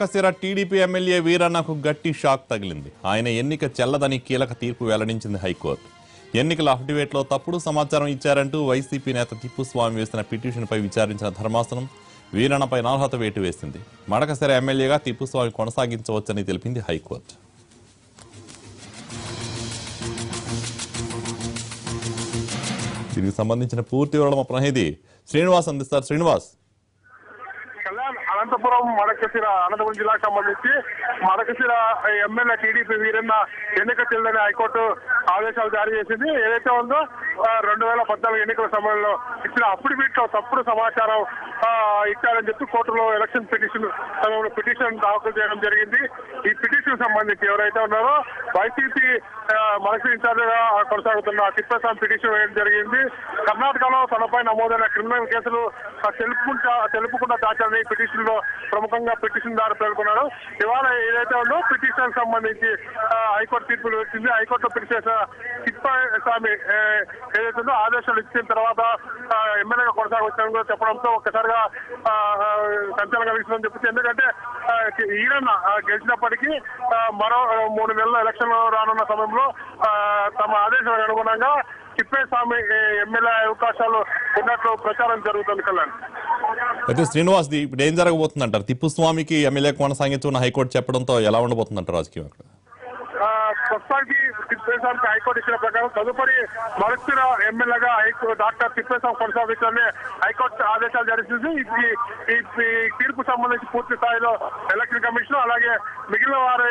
Madakasira TDP MLA వీరన్నకు గట్టి shock తగిలింది. ఆయన ఎన్నిక చెల్లదని కీలక తీర్పు వెల్లడించింది హైకోర్టు. ఎన్నికల అఫిడవిట్లో తప్పుడు సమాచారం ఇచ్చారంటూ వైసీపీ నేత తిప్పుస్వామి వేసిన పిటిషన్పై విచారించిన ధర్మాసనం వీరన్నపై అనర్హత వేటు వేసింది. మడకసిర ఎమ్మెల్యేగా తిప్పుస్వామి కొనసాగించవచ్చని తెలిపింది హైకోర్టు. దీనికి సంబంధించిన పూర్తి వివరణ ప్రతినిధి శ్రీనివాస్ అందిస్తారు శ్రీనివాస్. అనంతపురం మడకశిర అనంతపురం జిల్లాకు సంబంధించి మడకశిర ఎమ్మెల్యే టీడీపీ వీరన్న ఎన్నిక చెల్లని హైకోర్టు ఆదేశాలు జారీ చేసింది. ఏదైతే ఉందో రెండు వేల పద్నాలుగు ఎన్నికల సమయంలో ఇచ్చిన అప్పుడు లో తప్పుడు సమాచారం ఇచ్చారని చెప్పి కోర్టులో ఎలక్షన్ పిటిషన్ సమయంలో పిటిషన్ దాఖలు చేయడం జరిగింది. ఈ పిటిషన్ సంబంధించి ఎవరైతే ఉన్నారో వైసీపీ మనసు ఇన్ఛార్జ్గా కొనసాగుతున్న తిప్పేస్వామి పిటిషన్ వేయడం జరిగింది. కర్ణాటకలో తనపై నమోదైన క్రిమినల్ కేసులు తెలుపుకుంటా తెలుపుకున్న దాచాలని పిటిషన్లో ప్రముఖంగా పిటిషన్ దారు పేర్కొన్నారు. ఇవాళ ఏదైతే ఉందో పిటిషన్ సంబంధించి హైకోర్టు తీర్పులు వచ్చింది. హైకోర్టులో పిటిషన్ స్వామి ఏదైతుందో ఆదేశాలు ఇచ్చిన తర్వాత ఎమ్మెల్యేగా కొనసాగొచ్చారని కూడా చెప్పడంతో ఒక్కసారిగా ఆ, సంచలనం కలిగిస్తుందని చెప్పచ్చు. ఎందుకంటే ఆ, గెలిచినప్పటికీ మరో మూడు నెలల ఎలక్షన్ రానున్న సమయంలో ఆ, తమ ఆదేశాలకు అనుగుణంగా తిప్పేస్వామి ఎమ్మెల్యే అవకాశాలు ఉన్నట్లు ప్రచారం జరుగుతుంది కళ్యాణ్. అయితే శ్రీనివాస్ ఇప్పుడు ఏం జరగబోతుంది అంటారు తిప్పుస్వామికి ఎమ్మెల్యే కొనసాగించు హైకోర్టు చెప్పడంతో ఎలా ఉండబోతుందంటారు రాజకీయం అక్కడ? ప్రస్తుతానికి తిప్పేస్వామికి హైకోర్టు ఇచ్చిన ప్రకారం తదుపరి మరుస్తున్న ఎమ్మెల్యేగా హైకోర్టు డాక్టర్ తిప్పేస్వామి కొనసాగించాలని హైకోర్టు ఆదేశాలు జారీ చేసింది ఈ- తీర్పు సంబంధించి పూర్తి స్థాయిలో ఎలక్షన్ కమిషన్ అలాగే మిగిలిన వారి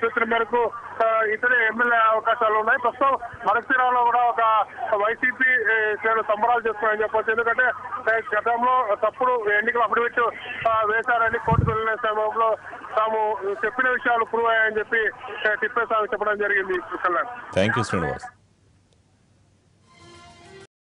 సూచన మేరకు ఇతర ఎమ్మెల్యే అవకాశాలు ఉన్నాయి. ప్రస్తుతం మరక్సిరాలో కూడా ఒక వైసీపీ శ్రేణులు సంబరాలు చేస్తున్నాయని చెప్పొచ్చు. ఎందుకంటే గతంలో తప్పుడు ఎన్నికలు అఫిడవిట్ వేశారని కోర్టుకు వెళ్ళిన సమయంలో తాము చెప్పిన విషయాలు ప్రూవ్ అయ్యాయని చెప్పి ఏ, తిప్పేస్వామి చెప్పడం జరిగింది. కళ్యాణ్. Thank you Srinivas